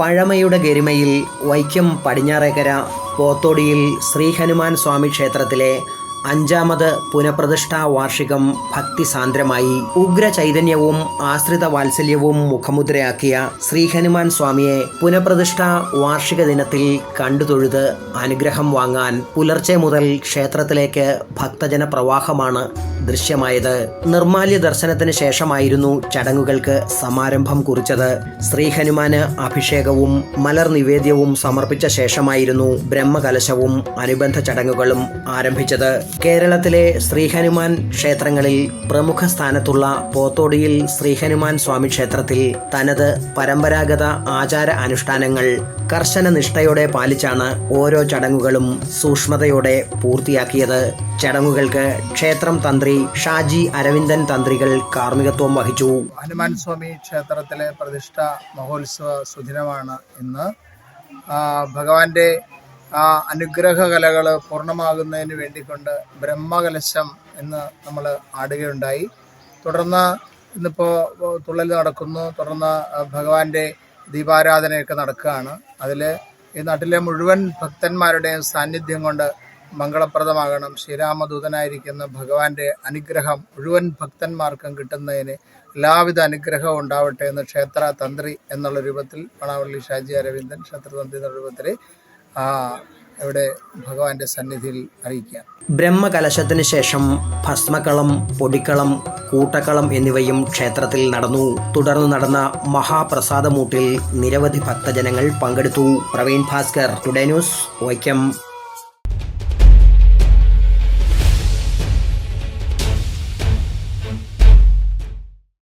പഴമയുടെ ഗരിമയിൽ വൈക്കം പടിഞ്ഞാറേക്കര പോത്തോടിയിൽ ശ്രീ ഹനുമാൻ സ്വാമി ക്ഷേത്രത്തിലെ അഞ്ചാമത് പുനഃപ്രതിഷ്ഠാ വാർഷികം ഭക്തിസാന്ദ്രമായി ഉഗ്ര ചൈതന്യവും ആശ്രിത വാത്സല്യവും മുഖമുദ്രയാക്കിയ ശ്രീ ഹനുമാൻ സ്വാമിയെ പുനഃപ്രതിഷ്ഠാ വാർഷിക ദിനത്തിൽ കണ്ടുതൊഴുത് അനുഗ്രഹം വാങ്ങാൻ പുലർച്ചെ മുതൽ ക്ഷേത്രത്തിലേക്ക് ഭക്തജന പ്രവാഹമാണ് ദൃശ്യമായത്. നിർമാല്യ ദർശനത്തിന് ശേഷമായിരുന്നു ചടങ്ങുകൾക്ക് സമാരംഭം കുറിച്ചത്. ശ്രീ ഹനുമാന് അഭിഷേകവും മലർ നിവേദ്യവും സമർപ്പിച്ച ശേഷമായിരുന്നു ബ്രഹ്മകലശവും അനുബന്ധ ചടങ്ങുകളും ആരംഭിച്ചത്. കേരളത്തിലെ ശ്രീഹനുമാൻ ക്ഷേത്രങ്ങളിൽ പ്രമുഖ സ്ഥാനത്തുള്ള പോത്തോടിയിൽ ശ്രീഹനുമാൻ സ്വാമി ക്ഷേത്രത്തിൽ തനത് പരമ്പരാഗത ആചാര അനുഷ്ഠാനങ്ങൾ കർശന നിഷ്ഠയോടെ പാലിച്ചാണ് ഓരോ ചടങ്ങുകളും സൂക്ഷ്മതയോടെ പൂർത്തിയാക്കിയത്. ചടങ്ങുകൾക്ക് ക്ഷേത്രം തന്ത്രി ഷാജി അരവിന്ദൻ തന്ത്രികൾ കാർമ്മികത്വം വഹിച്ചു. ഹനുമാൻ സ്വാമി ക്ഷേത്രത്തിലെ പ്രതിഷ്ഠ മഹോത്സവ സുദിനമാണ് ഇന്ന്. ഭഗവാന്റെ ആ അനുഗ്രഹ കലകൾ പൂർണമാകുന്നതിന് വേണ്ടിക്കൊണ്ട് ബ്രഹ്മകലശം എന്ന് നമ്മൾ ആടുകയുണ്ടായി. തുടർന്ന് ഇന്നിപ്പോൾ തുള്ളൽ നടക്കുന്നു. തുടർന്ന് ഭഗവാന്റെ ദീപാരാധനയൊക്കെ നടക്കുകയാണ്. അതിൽ ഈ നാട്ടിലെ മുഴുവൻ ഭക്തന്മാരുടെയും സാന്നിധ്യം കൊണ്ട് മംഗളപ്രദമാകണം. ശ്രീരാമദൂതനായിരിക്കുന്ന ഭഗവാന്റെ അനുഗ്രഹം മുഴുവൻ ഭക്തന്മാർക്കും കിട്ടുന്നതിന് എല്ലാവിധ അനുഗ്രഹവും ഉണ്ടാവട്ടെ എന്ന് ക്ഷേത്ര തന്ത്രി എന്നുള്ള രൂപത്തിൽ പണാവള്ളി ഷാജി അരവിന്ദൻ ക്ഷേത്രതന്ത്രി എന്നുള്ള രൂപത്തിൽ ആ, ഇവിടെ ഭഗവാന്റെ സന്നിധിയിൽ അറിയിക്കുക ബ്രഹ്മകലശത്തിന് ശേഷം ഭസ്മക്കളം പൊടിക്കളം കൂട്ടക്കളം എന്നിവയും ക്ഷേത്രത്തിൽ നടന്നു. തുടർന്ന് നടന്ന മഹാപ്രസാദമൂട്ടിൽ നിരവധി ഭക്തജനങ്ങൾ പങ്കെടുത്തു. Praveen Bhaskar today news Vaikom.